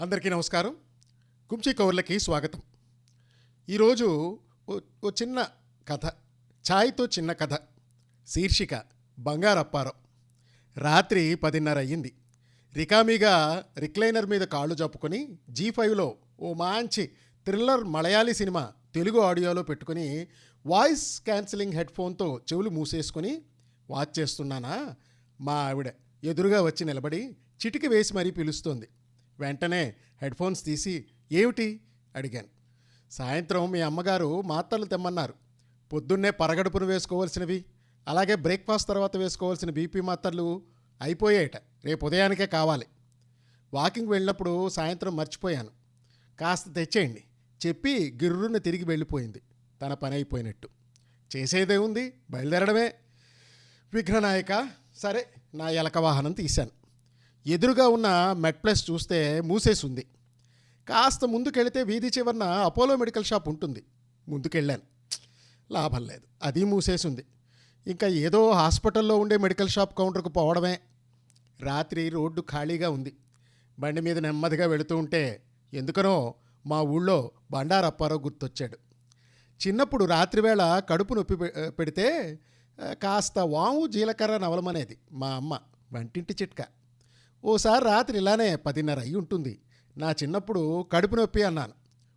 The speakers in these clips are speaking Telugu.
అందరికీ నమస్కారం. కుంచి కౌర్లకి స్వాగతం. ఈరోజు ఓ- ఓ చిన్న కథ ఛాయ్తో చిన్న కథ శీర్షిక బంగారప్పారం. రాత్రి పదిన్నర అయ్యింది రికామీగా రిక్లైనర్ మీద కాళ్ళు జప్పుకొని జీ ఫైవ్లో ఓ మంచి థ్రిల్లర్ మలయాళీ సినిమా తెలుగు ఆడియోలో పెట్టుకుని వాయిస్ క్యాన్సిలింగ్ హెడ్ ఫోన్తో చెవులు మూసేసుకొని వాచ్ చేస్తున్నానా? మా ఆవిడ ఎదురుగా వచ్చి నిలబడి చిటికి వేసి మరీ పిలుస్తోంది. వెంటనే హెడ్ ఫోన్స్ తీసి ఏమిటి? అడిగాను. సాయంత్రం మీ అమ్మగారు మాత్రలు తెమ్మన్నారు. పొద్దున్నే పరగడుపును వేసుకోవాల్సినవి అలాగే బ్రేక్ఫాస్ట్ తర్వాత వేసుకోవాల్సిన బీపీ మాత్రలు అయిపోయాయట రేపు ఉదయానికే కావాలి. వాకింగ్ వెళ్ళినప్పుడు సాయంత్రం మర్చిపోయాను. కాస్త తెచ్చేయండి. చెప్పి గిర్రున తిరిగి వెళ్ళిపోయింది. తన పని అయిపోయినట్టు. చేసేదే ఉంది బయలుదేరడమే. విఘ్ననాయక సరే నా ఎలక వాహనం తీశాను. ఎదురుగా ఉన్న మెట్ ప్లస్ చూస్తే మూసేసి కాస్త ముందుకెళితే వీధి చివరన అపోలో మెడికల్ షాప్ ఉంటుంది. ముందుకెళ్ళాను. లాభం లేదు. అది మూసేసింది. ఇంకా ఏదో హాస్పిటల్లో ఉండే మెడికల్ షాప్ కౌంటర్కు పోవడమే. రాత్రి రోడ్డు ఖాళీగా ఉంది. బండి మీద నెమ్మదిగా వెళుతూ ఉంటే ఎందుకనో మా ఊళ్ళో బండారప్పారావు గుర్తొచ్చాడు. చిన్నప్పుడు రాత్రివేళ కడుపు నొప్పి పె- పెడితే కాస్త వాము జీలకర్ర నవలమనేది మా అమ్మ. వంటింటి చిట్కా. ఓసారి రాత్రి ఇలానే పదిన్నర అయి ఉంటుంది. నా చిన్నప్పుడు కడుపు నొప్పి అన్నాను.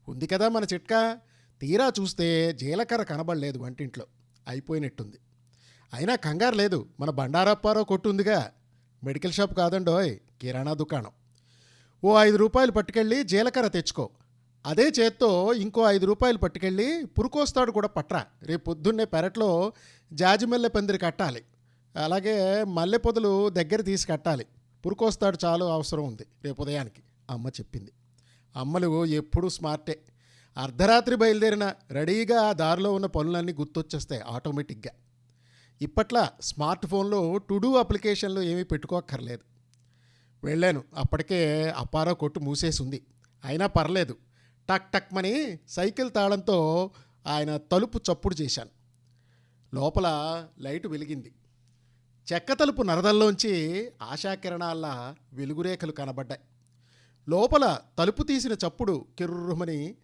ఉంది కదా మన చిట్కా? తీరా చూస్తే జీలకర్ర కనబడలేదు వంటింట్లో. అయిపోయినట్టుంది. అయినా కంగారు లేదు. మన బండారప్పారావు కొట్టుందిగా మెడికల్ షాప్ కాదండోయ్ కిరాణా దుకాణం. ఓ ఐదు రూపాయలు పట్టుకెళ్ళి జీలకర్ర తెచ్చుకో. అదే చేత్తో ఇంకో ఐదు రూపాయలు పట్టుకెళ్ళి పురుకోస్తాడు కూడా పట్రా. రేపు పొద్దున్నే పెరట్లో జాజిమల్లె పందిరి కట్టాలి. అలాగే మల్లె పొదలు దగ్గర తీసి కట్టాలి. పురుకోస్తాడు చాలా అవసరం ఉంది. రేపు ఉదయానికి అమ్మ చెప్పింది. అమ్మలు ఎప్పుడూ స్మార్టే. అర్ధరాత్రి బయలుదేరిన రెడీగా ఆ దారిలో ఉన్న పనులన్నీ గుర్తొచ్చేస్తాయి ఆటోమేటిక్గా. ఇప్పట్లో స్మార్ట్ ఫోన్లో టు డూ అప్లికేషన్లు ఏమీ పెట్టుకోక్కర్లేదు. వెళ్ళాను. అప్పటికే అపారో కొట్టు మూసేసి ఉంది అయినా పర్లేదు. టక్ టక్ మని సైకిల్ తాళంతో ఆయన తలుపు చప్పుడు చేశాను. లోపల లైట్ వెలిగింది. చెక్క తలుపు నరదల్లోంచి ఆశాకిరణాల్లా వెలుగురేఖలు కనబడ్డాయి. లోపల తలుపు తీసిన చప్పుడు కిర్రుమని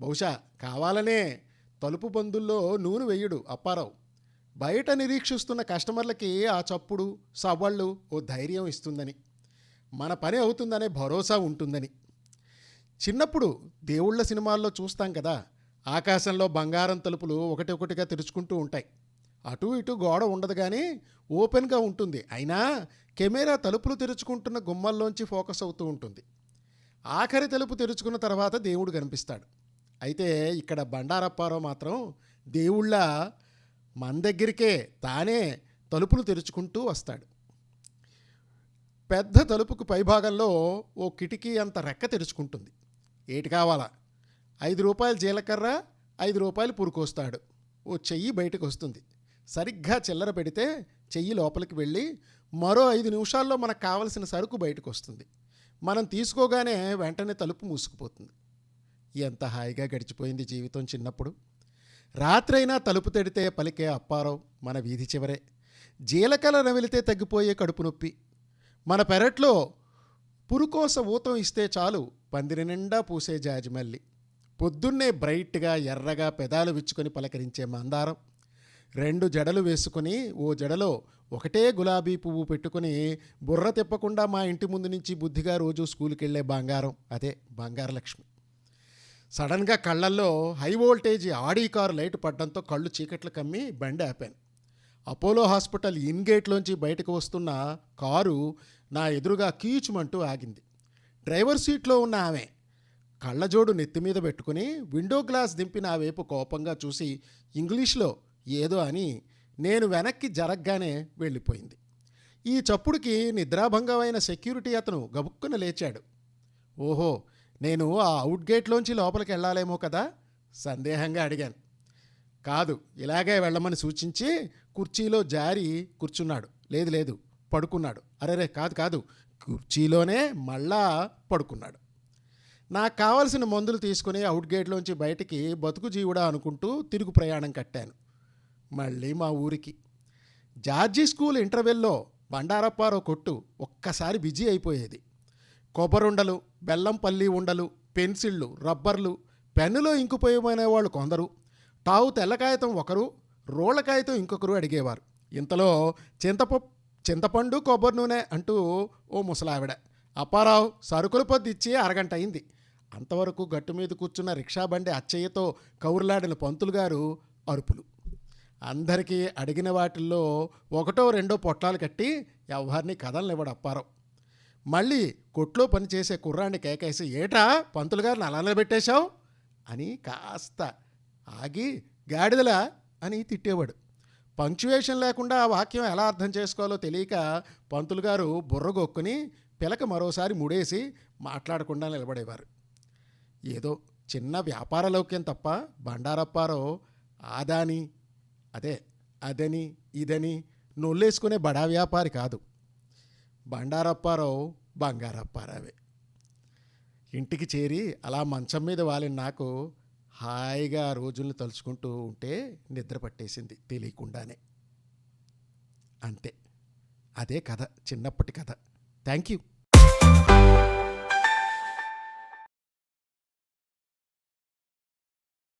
బహుశా కావాలనే తలుపు బందుల్లో నూనె వెయ్యడు అప్పారావు. బయట నిరీక్షిస్తున్న కస్టమర్లకి ఆ చప్పుడు సవ్వళ్ళు ఓ ధైర్యం ఇస్తుందని. మన పని అవుతుందనే భరోసా ఉంటుందని. చిన్నప్పుడు దేవుళ్ళ సినిమాల్లో చూస్తాం కదా ఆకాశంలో బంగారం తలుపులు ఒకటి ఒకటిగా తెరుచుకుంటూ ఉంటాయి. అటు ఇటు గోడ ఉండదు కానీ ఓపెన్గా ఉంటుంది. అయినా కెమెరా తలుపులు తెరుచుకుంటున్న గుమ్మల్లోంచి ఫోకస్ అవుతూ ఉంటుంది. ఆఖరి తలుపు తెరుచుకున్న తర్వాత దేవుడు కనిపిస్తాడు. అయితే ఇక్కడ బండారప్పారావు మాత్రం దేవుళ్ళ మన దగ్గరికే తానే తలుపులు తెరుచుకుంటూ వస్తాడు. పెద్ద తలుపుకు పైభాగంలో ఓ కిటికీ అంత రెక్క తెరుచుకుంటుంది. ఏటి కావాలా? ఐదు రూపాయలు జీలకర్ర ఐదు రూపాయలు పురుకొస్తాడు. ఓ చెయ్యి బయటకు వస్తుంది. సరిగ్గా చిల్లర పెడితే చెయ్యి లోపలికి వెళ్ళి మరో ఐదు నిమిషాల్లో మనకు కావలసిన సరుకు బయటకు వస్తుంది. మనం తీసుకోగానే వెంటనే తలుపు మూసుకుపోతుంది. ఎంత హాయిగా గడిచిపోయింది జీవితం చిన్నప్పుడు. రాత్రైనా తలుపు తెడితే పలికే అప్పారావు మన వీధి చివరే. జీలకర్ర నమిలితే తగ్గిపోయే కడుపు నొప్పి. మన పెరట్లో పురుకోస ఊతం ఇస్తే చాలు పందిరి నిండా పూసే జాజిమల్లి. పొద్దున్నే బ్రైట్గా ఎర్రగా పెదాలు విచ్చుకొని పలకరించే మందారం. రెండు జడలు వేసుకుని ఓ జడలో ఒకటే గులాబీ పువ్వు పెట్టుకుని బుర్ర తిప్పకుండా మా ఇంటి ముందు నుంచి బుద్ధిగా రోజు స్కూల్కి వెళ్ళే బంగారం. అదే బంగార లక్ష్మి. సడన్గా కళ్ళల్లో high voltage Audi car light పడ్డంతో కళ్ళు చీకట్లు కమ్మి బండి ఆపాను. అపోలో హాస్పిటల్ ఇన్ గేట్లోంచి బయటకు వస్తున్న కారు నా ఎదురుగా కీచుమంటూ ఆగింది. డ్రైవర్ సీట్లో ఉన్న ఆమె కళ్ళజోడు నెత్తి మీద పెట్టుకుని విండో గ్లాస్ దింపి నా వైపు కోపంగా చూసి ఇంగ్లీష్లో ఏదో అని నేను వెనక్కి జరగ్గానే వెళ్ళిపోయింది. ఈ చప్పుడుకి నిద్రాభంగమైన సెక్యూరిటీ అతను గబుక్కున లేచాడు. ఓహో నేను ఆ అవుట్ గేట్లోంచి లోపలికి వెళ్ళాలేమో కదా? సందేహంగా అడిగాను. కాదు ఇలాగే వెళ్ళమని సూచించి కుర్చీలో జారి కూర్చున్నాడు. లేదు లేదు పడుకున్నాడు. అరేరే కాదు కాదు కుర్చీలోనే మళ్ళా పడుకున్నాడు. నాకు కావలసిన మందులు తీసుకుని అవుట్ గేట్లోంచి బయటికి బతుకు జీవుడా అనుకుంటూ తిరుగు ప్రయాణం కట్టాను. మళ్ళీ మా ఊరికి. జార్జీ స్కూల్ ఇంటర్వెల్లో బండారప్పారో కొట్టు ఒక్కసారి బిజీ అయిపోయేది. కొబ్బరుండలు బెల్లం పల్లి ఉండలు పెన్సిళ్ళు రబ్బర్లు పెన్నులో ఇంకుపోయమనే వాళ్ళు కొందరు. తావు తెల్లకాయతం ఒకరు రోళ్ళ కాగితం ఇంకొకరు అడిగేవారు. ఇంతలో చింతపప్పు చింతపండు కొబ్బరి నూనె అంటూ ఓ ముసలావిడ అప్పారావు సరుకుల పొద్దిచ్చి అరగంట అయింది. అంతవరకు గట్టు మీద కూర్చున్న రిక్షా బండి అచ్చయ్యతో కౌరులాడిన పంతులు గారు అరుపులు. అందరికీ అడిగిన వాటిల్లో ఒకటో రెండో పొట్లాలు కట్టి ఎవరిని కథలనివ్వడు అప్పారావు. మళ్ళీ కొట్లో పనిచేసే కుర్రాన్ని కేకేసి ఏటా పంతులు గారిని అలా నిలబెట్టేశావు అని కాస్త ఆగి గాడిదలా? అని తిట్టేవాడు. పంక్చువేషన్ లేకుండా ఆ వాక్యం ఎలా అర్థం చేసుకోవాలో తెలియక పంతులు గారు బుర్రగొక్కుని పిలక మరోసారి ముడేసి మాట్లాడకుండా నిలబడేవారు. ఏదో చిన్న వ్యాపార లౌక్యం తప్ప బండారప్పారో ఆదాని అదే అదని ఇదని నొల్లేసుకునే బడా వ్యాపారి కాదు. బండారప్పారావు బంగారప్పారావే. ఇంటికి చేరి అలా మంచం మీద వాలిన నాకు హాయిగా రోజులను రోజుల్ని తలుచుకుంటూ ఉంటే నిద్ర పట్టేసింది తెలియకుండానే. అంతే. అదే కథ చిన్నప్పటి కథ. Thank you